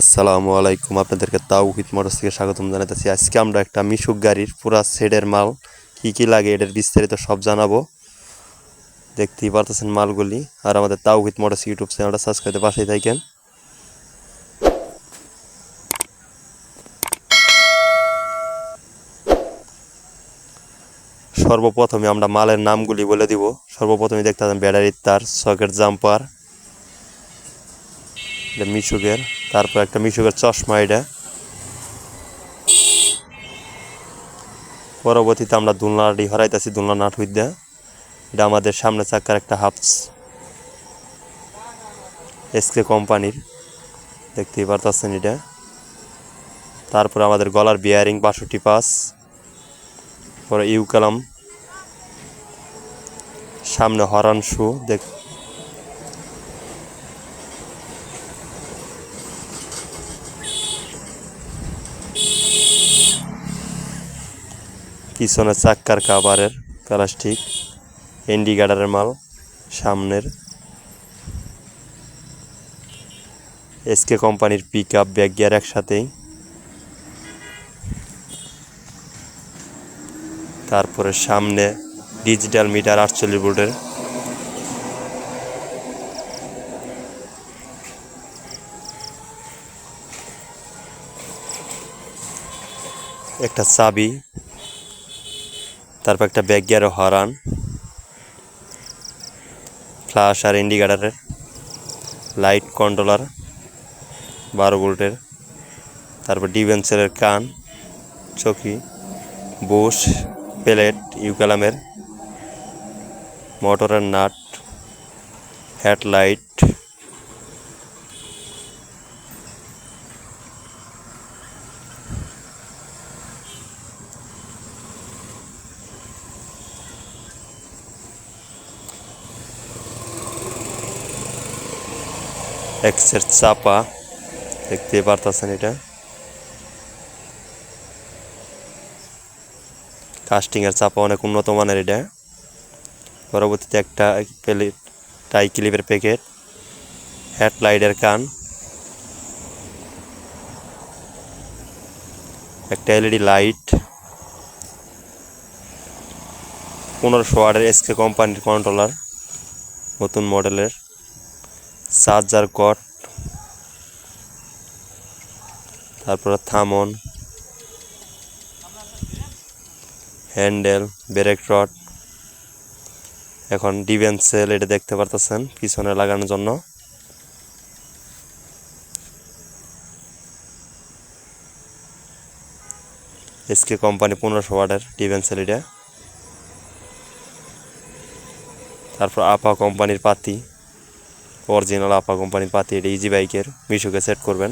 আসসালামু আলাইকুম, আপনাদেরকে তাওহিদ মোটরস থেকে স্বাগতম জানাতেছি আজকে আমরা একটা মিশুক গাড়ির পুরা সেডের মাল, কি কি লাগে এটার বিস্তারিত সব জানাব। দেখতেই পারতেছেন মালগুলি। আর আমাদের তাওহিদ মোটরস ইউটিউব চ্যানেলটা সাবস্ক্রাইব পাশেই থাকেন। সর্বপ্রথমে আমরা মালের নামগুলি বলে দিব। সর্বপ্রথমে দেখতে পাচ্ছেন ব্যাটারির তার, সকেট, জাম্পার, মিশুকের। তারপর একটা মিশুকের চশমা এটা। পরবর্তীতে আমরা দুলনাটি হরাইতেছি, দুলনা নাট হইদা এটা আমাদের সামনে চাকার একটা হাফস। এসকে কোম্পানির, দেখতেই পারতেছেন এটা। তারপর আমাদের গলার বিয়ারিং বাষট্টি পাস পরে ইউকালাম। সামনে হরান শু, দেখ পিছনে চাক্কার কাভারের প্লাস্টিক ইন্ডিকেটারের মাল, সামনের। এসকে কোম্পানির পিক আপ ব্যাগ গিয়ার একসাথেই। তারপরে সামনে ডিজিটাল মিটার আটচল্লিশ ভোল্টের। একটা চাবি তারপর একটা ব্যাগ গিয়ারও হরান। ফ্লাশ আর ইন্ডিকেটারের লাইট কন্ট্রোলার বারো ভোল্টের তারপর ডিভেন্সারের কান, চকি বুশ প্লেট ইউকালামের মোটরের নাট হেডলাইট এক্সের চাপা দেখতে পারতেছেন এটা। কাস্টিংয়ের চাপা অনেক উন্নত মানের এটা। পরবর্তীতে একটা প্লেট টাই ক্লিপের প্যাকেট হেডলাইটের কান। একটা এলইডি লাইট পনেরোশো ওয়ার্ডের এসকে কোম্পানির কন্ট্রোলার নতুন মডেলের চার্জার কট, তারপরে থামন, হ্যান্ডেল, ব্রেক রড, এখন ডিভেন্স সেল এটা দেখতে পারতেছেন পিছনে লাগানোর জন্য। এসকে কোম্পানি পনেরোশো ওয়ার্ডের ডিভেন্স সেল এটা। তারপর আপা কোম্পানির পাতি। অরিজিনাল আপা কোম্পানির পাতি এটা ইজি বাইকের মিশুকে সেট করবেন।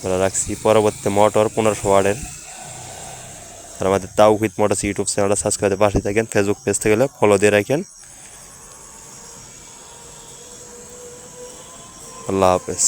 বলে রাখছি, পরবর্তী মোটর পনেরোশো ওয়ার্ডের আর আমাদের তাওহিদ মোটরস ইউটিউব চ্যানেলটা সাবস্ক্রাইব পাশে থাকেন ফেসবুক পেজ থেকে গেলে ফলো দিয়ে রাখেন। আল্লাহ হাফেজ।